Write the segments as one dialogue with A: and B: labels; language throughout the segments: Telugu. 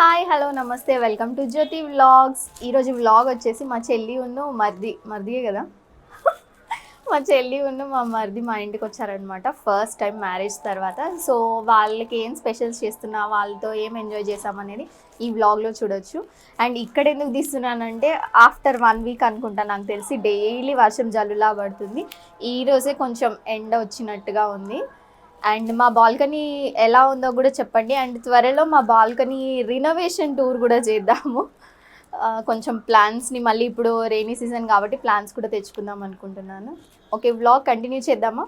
A: హాయ్ హలో నమస్తే. Welcome to Jyothi vlogs. ఈరోజు వ్లాగ్ వచ్చేసి మా చెల్లి ఉన్న మర్ది మర్దియే కదా? మా చెల్లి ఉన్న మా మరిది మా ఇంటికి వచ్చారనమాట. ఫస్ట్ టైం మ్యారేజ్ తర్వాత. సో వాళ్ళకి ఏం స్పెషల్స్ చేస్తున్నా వాళ్ళతో ఏం ఎంజాయ్ చేసామనేది ఈ వ్లాగ్లో చూడొచ్చు. అండ్ ఇక్కడ ఎందుకు తీస్తున్నానంటే ఆఫ్టర్ వన్ వీక్ అనుకుంటా నాకు తెలిసి డైలీ వర్షం జల్లులా పడుతుంది. ఈరోజే కొంచెం ఎండ వచ్చినట్టుగా ఉంది. అండ్ మా బాల్కనీ ఎలా ఉందో కూడా చెప్పండి. అండ్ త్వరలో మా బాల్కనీ రినోవేషన్ టూర్ కూడా చేద్దాము. కొంచెం ప్లాన్స్ని మళ్ళీ ఇప్పుడు రెయినీ సీజన్ కాబట్టి ప్లాన్స్ కూడా తెచ్చుకుందాం అనుకుంటున్నాను. ఓకే వ్లాగ్ కంటిన్యూ చేద్దామా?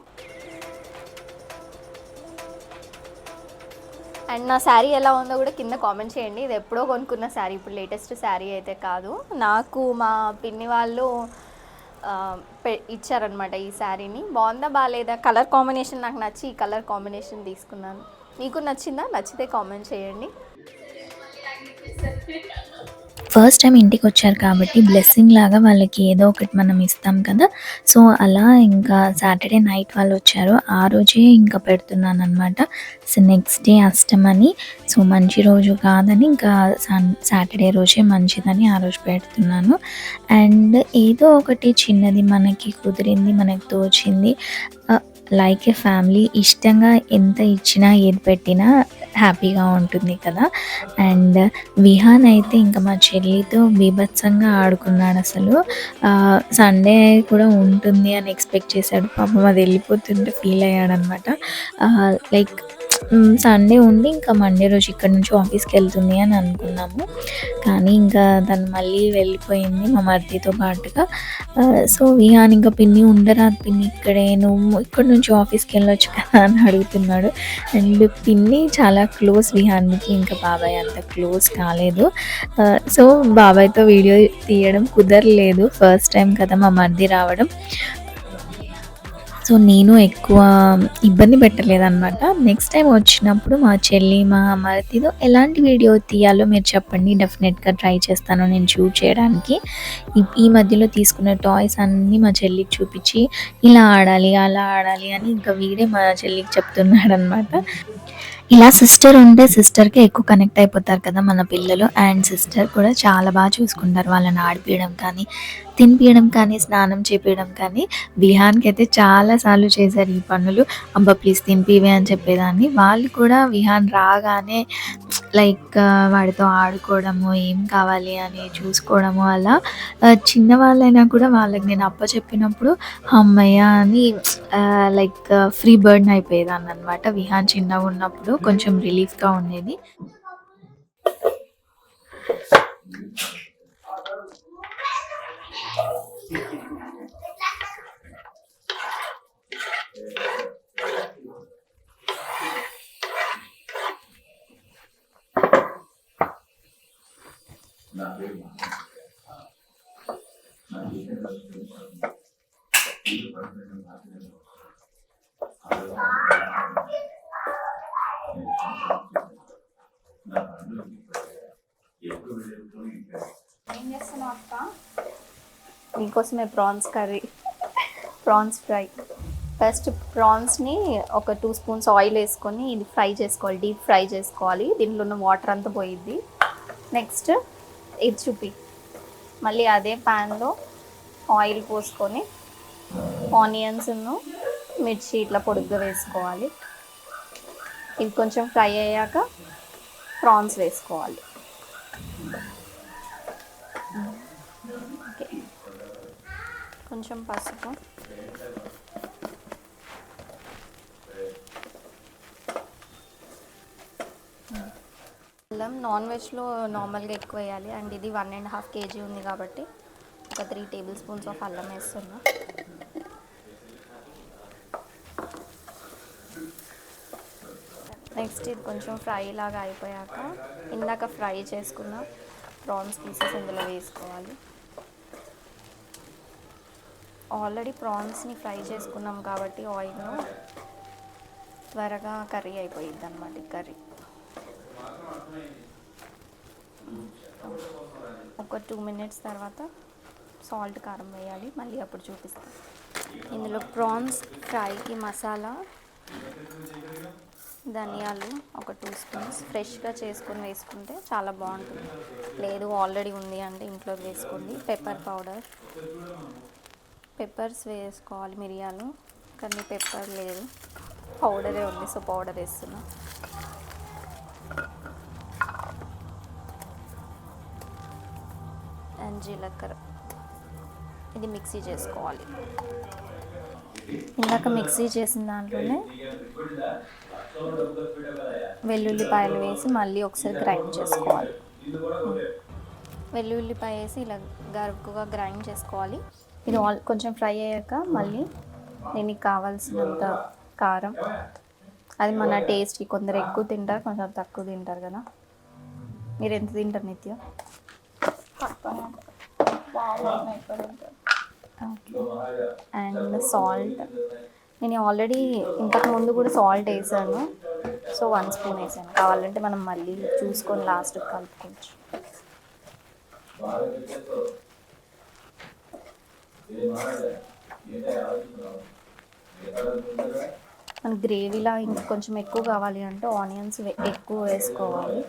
A: అండ్ నా శారీ ఎలా ఉందో కూడా కింద కామెంట్ చేయండి. ఇది ఎప్పుడో కొనుక్కున్న శారీ. ఇప్పుడు లేటెస్ట్ శారీ అయితే కాదు. నాకు మా పిన్ని వాళ్ళు ఇచ్చారనమాట ఈ శారీని. బాగుందా బాగాలేదా కలర్ కాంబినేషన్ నాకు నచ్చి ఈ కలర్ కాంబినేషన్ తీసుకున్నాను. మీకు నచ్చిందా? నచ్చితే కామెంట్ చేయండి.
B: ఫస్ట్ టైం ఇంటికి వచ్చారు కాబట్టి బ్లెస్సింగ్ లాగా వాళ్ళకి ఏదో ఒకటి మనం ఇస్తాం కదా. సో అలా ఇంకా సాటర్డే నైట్ వాళ్ళు వచ్చారు. ఆ రోజే ఇంకా పెడుతున్నాను అనమాట సో నెక్స్ట్ డే అష్టమని. సో మంచి రోజు కాదని ఇంకా సాటర్డే రోజే మంచిదని ఆ రోజు పెడుతున్నాను. అండ్ ఏదో ఒకటి చిన్నది మనకి కుదిరింది మనకి తోచింది. లైక్ ఏ ఫ్యామిలీ ఇష్టంగా ఎంత ఇచ్చినా ఏది పెట్టినా హ్యాపీగా ఉంటుంది కదా. అండ్ విహాన్ అయితే ఇంకా మా చెల్లితో బీభత్సంగా ఆడుకున్నాడు అసలు. సండే కూడా ఉంటుంది అని ఎక్స్పెక్ట్ చేశాడు. పాపం అది వెళ్ళిపోతుంటే ఫీల్ అయ్యాడనమాట. లైక్ సండే ఉండి ఇంకా మండే రోజు ఇక్కడ నుంచి ఆఫీస్కి వెళ్తుంది అని అనుకున్నాము. కానీ ఇంకా తను మళ్ళీ వెళ్ళిపోయింది మా మర్దితో పాటుగా. సో విహాన్ ఇంకా పిన్ని ఉండరా? పిన్ని ఇక్కడే నువ్వు ఇక్కడ నుంచి ఆఫీస్కి వెళ్ళొచ్చు కదా అని అడుగుతున్నాడు. అండ్ పిన్ని చాలా క్లోజ్ విహాన్కి ఇంకా బాబాయ్ అంత క్లోజ్ కాలేదు. సో బాబాయ్తో వీడియో తీయడం కుదరలేదు. ఫస్ట్ టైం కదా మా మర్ది రావడం. సో నేను ఎక్కువ ఇబ్బంది పెట్టలేదన్నమాట. నెక్స్ట్ టైం వచ్చినప్పుడు మా చెల్లి మా మరతితో ఎలాంటి వీడియో తీయాలో మీరు చెప్పండి. డెఫినెట్గా ట్రై చేస్తాను నేను షూట్ చేయడానికి. ఈ- ఈ మధ్యలో తీసుకున్న టాయ్స్ అన్నీ మా చెల్లికి చూపించి ఇలా ఆడాలి అలా ఆడాలి అని ఇంకా వీడే మా చెల్లికి చెప్తున్నాడు అనమాట ఇలా సిస్టర్ ఉంటే సిస్టర్కి ఎక్కువ కనెక్ట్ అయిపోతారు కదా మన పిల్లలు. అండ్ సిస్టర్ కూడా చాలా బాగా చూసుకుంటారు వాళ్ళని ఆడిపించడం కానీ తినిపించడం కానీ స్నానం చేపించడం కానీ విహాన్కి అయితే చాలా సార్లు చేశారు ఈ పనులు. అబ్బా ప్లీజ్ తినిపివే అని చెప్పేదాన్ని. వాళ్ళు కూడా విహాన్ రాగానే లైక్ వాడితో ఆడుకోవడము ఏం కావాలి అని చూసుకోవడము అలా. చిన్నవాళ్ళైనా కూడా వాళ్ళకి నేను అప్ప చెప్పినప్పుడు అమ్మయ్య అని లైక్ ఫ్రీ బర్డ్ అయిపోయేదాన్ని అనమాట విహాన్ చిన్నగా ఉన్నప్పుడు కొంచెం రిలీఫ్గా ఉండేది.
A: ఏం చేస్తున్నావు అక్క? మీకోసమే prawns curry prawns fry. First ప్రాన్స్ని ఒక టూ స్పూన్స్ ఆయిల్ వేసుకొని ఇది ఫ్రై చేసుకోవాలి డీప్ ఫ్రై చేసుకోవాలి. దీంట్లో ఉన్న వాటర్ అంతా పోయిద్ది. నెక్స్ట్ ఇది చూపి మళ్ళీ అదే ప్యాన్లో ఆయిల్ పోసుకొని ఆనియన్స్ను మిర్చి ఇట్లా పొడుగ్గా వేసుకోవాలి. ఇది కొంచెం ఫ్రై అయ్యాక ప్రాన్స్ వేసుకోవాలి. కొంచెం పసుపు. అల్లం నాన్ వెజ్లో నార్మల్గా ఎక్కువ వేయాలి. అండ్ ఇది వన్ అండ్ హాఫ్ కేజీ ఉంది కాబట్టి ఒక త్రీ టేబుల్ స్పూన్స్ ఆఫ్ అల్లం వేస్తున్నా. నెక్స్ట్ ఇది కొంచెం ఫ్రై లాగా అయిపోయాక ఇందాక ఫ్రై చేసుకున్న ప్రాన్స్ పీసెస్ ఇందులో వేసుకోవాలి. ఆల్రెడీ ప్రాన్స్ని ఫ్రై చేసుకున్నాం కాబట్టి ఆయిల్లో త్వరగా కర్రీ అయిపోయిద్ది అనమాట ఈ కర్రీ. ఒక టూ మినిట్స్ తర్వాత సాల్ట్ కారం వేయాలి మళ్ళీ అప్పుడు చూపిస్తాను ఇందులో ప్రాన్స్ ఫ్రైకి మసాలా ధనియాలు ఒక టూ స్పూన్స్ ఫ్రెష్గా చేసుకొని వేసుకుంటే చాలా బాగుంటుంది. లేదు ఆల్రెడీ ఉంది అంటే ఇంట్లో వేసుకోండి. Pepper powder. పెప్పర్స్ వేసుకోవాలి మిరియాలు కానీ పెప్పర్ లేదు. పౌడరే ఉంది సో పౌడర్ వేస్తున్నా. అండ్ జీలకర్ర. ఇది మిక్సీ చేసుకోవాలి. ఇందాక మిక్సీ చేసిన దాంట్లోనే వెల్లుల్లిపాయలు వేసి మళ్ళీ ఒకసారి గ్రైండ్ చేసుకోవాలి. వెల్లుల్లిపాయ వేసి ఇలా గరుకుగా గ్రైండ్ చేసుకోవాలి. ఇది ఆల్ కొంచెం ఫ్రై అయ్యాక మళ్ళీ దీనికి కావాల్సినంత కారం. అది మన టేస్ట్కి కొందరు ఎక్కువ తింటారు కొంచెం తక్కువ తింటారు కదా. మీరు ఎంత తింటారు నిత్య? And salt. నేను ఆల్రెడీ ఇంతకు ముందు కూడా సాల్ట్ వేసాను. సో వన్ స్పూన్ వేసాను. కావాలంటే మనం మళ్ళీ చూసుకొని లాస్ట్ కలుపుకోవచ్చు. మన గ్రేవీలా ఇంకా కొంచెం ఎక్కువ కావాలి అంటే ఆనియన్స్ ఎక్కువ వేసుకోవాలి.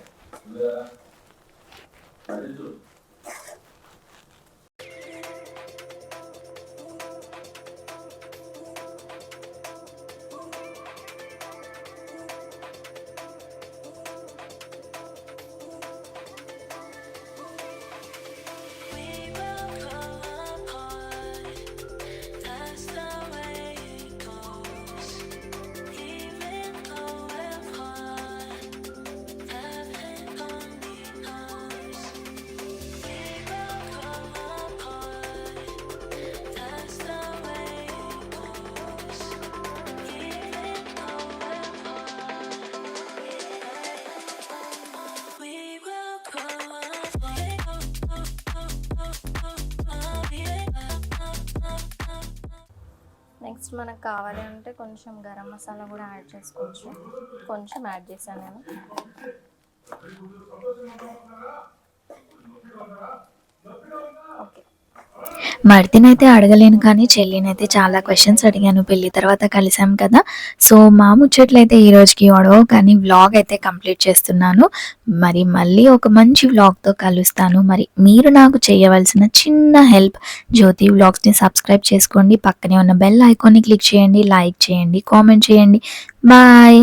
A: నెక్స్ట్ మనకు కావాలి అంటే కొంచెం గరం మసాలా కూడా యాడ్ చేసుకోవచ్చు. కొంచెం యాడ్ చేశాను నేను.
B: మరిదినైతే అడగలేను కానీ చెల్లినైతే చాలా క్వశ్చన్స్ అడిగాను. పెళ్ళి తర్వాత కలిసాం కదా. సో మా ముచ్చట్లయితే ఈ రోజుకి ఒడవు కానీ వ్లాగ్ అయితే కంప్లీట్ చేస్తున్నాను. మరి మళ్ళీ ఒక మంచి వ్లాగ్తో కలుస్తాను. మరి మీరు నాకు చేయవలసిన చిన్న హెల్ప్ జ్యోతి వ్లాగ్స్ని సబ్స్క్రైబ్ చేసుకోండి. పక్కనే ఉన్న బెల్ ఐకాన్ని క్లిక్ చేయండి లైక్ చేయండి కామెంట్ చేయండి. బాయ్